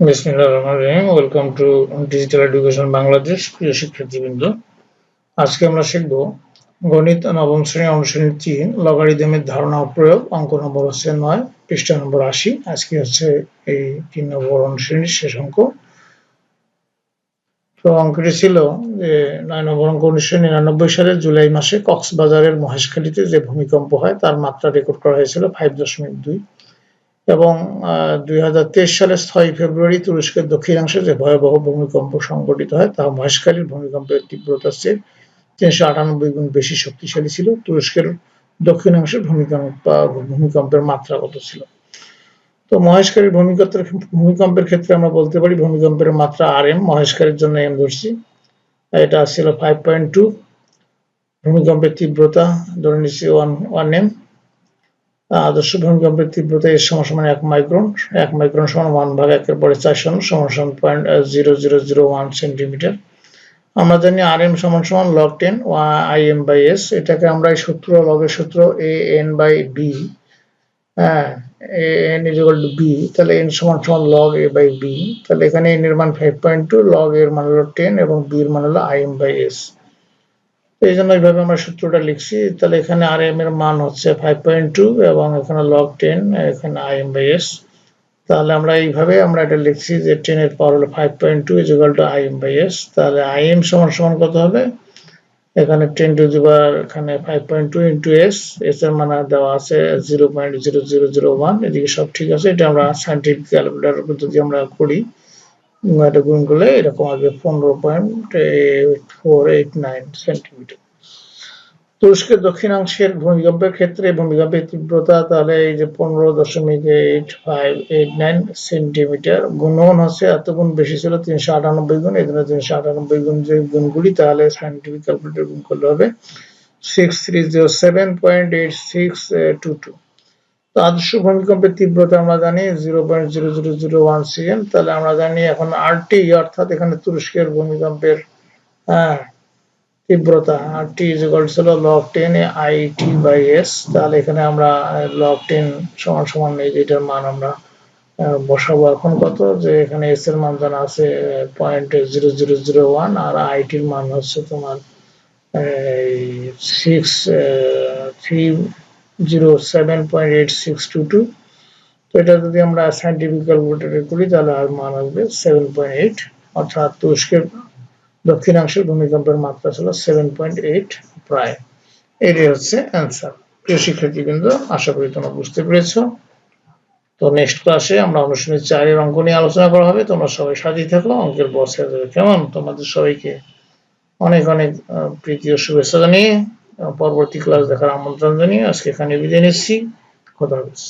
Welcome to digital education Bangladesh প্রিয় শিক্ষার্থীবৃন্দ। আজকে আমরা শিখব গণিত নবম শ্রেণি অনুশ্রেণী তিন লগারিদমের ধারণা প্রয়োগ, অঙ্ক নম্বর হচ্ছে নয়, পৃষ্ঠা নম্বর আশি। আজকে হচ্ছে এই তিন নম্বর অনুশ্রেণীর শেষ অঙ্ক। তো অঙ্কটি ছিল যে নয় নম্বর অঙ্ক উনিশশো নিরানব্বই সালের জুলাই মাসে কক্সবাজারের মহেশখালীতে যে ভূমিকম্প হয়, তার মাত্রা রেকর্ড করা হয়েছিল ফাইভ দশমিক দুই। এবং দুই হাজার তেইশ সালের ছয় ফেব্রুয়ারি তুরস্কের দক্ষিণাংশে যে ভয়াবহ ভূমিকম্প সংঘটিত হয় তা মহেশখালীর ভূমিকম্পের তীব্রতার চেয়ে তিনশো আটানব্বই গুণ বেশি শক্তিশালী ছিল। তুরস্কের দক্ষিণাংশের ভূমিকম্প ভূমিকম্পের মাত্রা কত ছিল? তো মহেশখালীর ভূমিকম্পের ভূমিকম্পের ক্ষেত্রে আমরা বলতে পারি ভূমিকম্পের মাত্রা আর এম মহেশখালীর জন্য এম ধরছি। এটা ছিল ফাইভ পয়েন্ট টু ভূমিকম্পের তীব্রতা ধরে নিচ্ছি ওয়ান ওয়ান এম আদর্শ ভূমিকম্পের তীব্রতা এর সমান এক মাইক্রন এক মাইক্রন সমান ওয়ান ভাগ একের পরে চার সমান সমান point zero zero zero one centimetre আমরা জানি আর এম সমান সমান log ten I M by S এটাকে আমরা এই সূত্র, লগের সূত্র এ এন বাই বি হ্যাঁ A N is equal to B তাহলে এন সমান সমান লগ এ বাই বি তাহলে এখানে এন এর মান ফাইভ পয়েন্ট টু লগ এর মান হলো টেন এবং বি এর মান হলো আই এম বাই এস এই জন্য এইভাবে আমরা সূত্রটা লিখছি। তাহলে এখানে আর এম এর মান হচ্ছে ফাইভ পয়েন্ট টু এবং এখানে লগ টেন এখানে আই এম বাই এস তাহলে আমরা এইভাবে আমরা এটা লিখছি যে টেন এর পাওয়ার হলো five point two is equal to I M by S তাহলে আই এম সমান সমান কত হবে? এখানে টেন টু দি পাওয়ার এখানে five point two into S S এর মানে দেওয়া আছে zero point zero zero zero one এদিকে সব ঠিক আছে, এটা আমরা সাইন্টিফিক ক্যালকুলেটার যদি আমরা করি। এটা গুণ করলে এরকম আসবে পনেরো point four eight nine centimetre তুরস্কের দক্ষিণাংশের ভূমিকম্পের ক্ষেত্রে ভূমিকম্পের তীব্রতা তাহলে এই যে পনেরো দশমিক eight five eight nine centimetre গুণন হচ্ছে এত গুণ বেশি ছিল তিনশো আটানব্বই গুণ, এই জন্য তিনশো আটানব্বই গুণ যে গুণগুলি তাহলে সাইন্টিফিক ক্যালকুলেটর গুণ করলে হবে। Six three zero seven point eight six two two তো আদর্শ ভূমিকম্পের তীব্রতা আমরা জানি zero point zero zero zero one cm. তাহলে আমরা জানি এখন আরটি, অর্থাৎ এখানে তুরস্কের ভূমিকম্পের হ্যাঁ তীব্রতা। আর টি ইজ ইকুয়াল ছিল log ten I T by S তাহলে এখানে আমরা লগ টেন সমান সমান এই যেটার মান আমরা বসাবো এখন কত? যে এখানে এস এর মান জানা আছে point zero zero zero one আর আইটির মান হচ্ছে তোমার six three zero seven point eight six two two. তো এটা যদি আমরা সাইন্টিফিক ক্যালকুলেটরে করি, তাহলে আর মান আসবে সেভেন পয়েন্ট এইট অর্থাৎ তুরস্কের দক্ষিণাংশের ভূমিকম্পের মাত্রা ছিল সেভেন পয়েন্ট এইট প্রায়। এটাই হচ্ছে অ্যান্সার প্রিয় শিক্ষার্থীবৃন্দ, আশা করি তোমরা বুঝতে পেরেছ। তো নেক্সট ক্লাসে আমরা অনুশীলনী চারের অঙ্ক নিয়ে আলোচনা করা হবে। তোমরা সবাই সাজিয়ে থাকো। অঙ্কের বস কেমন? তোমাদের সবাইকে অনেক অনেক প্রীতি ও শুভেচ্ছা জানিয়ে পরবর্তী ক্লাস দেখার আমন্ত্রণ জানিয়ে আজকে এখানে বিদায় নিচ্ছি। খোদা হাফিজ।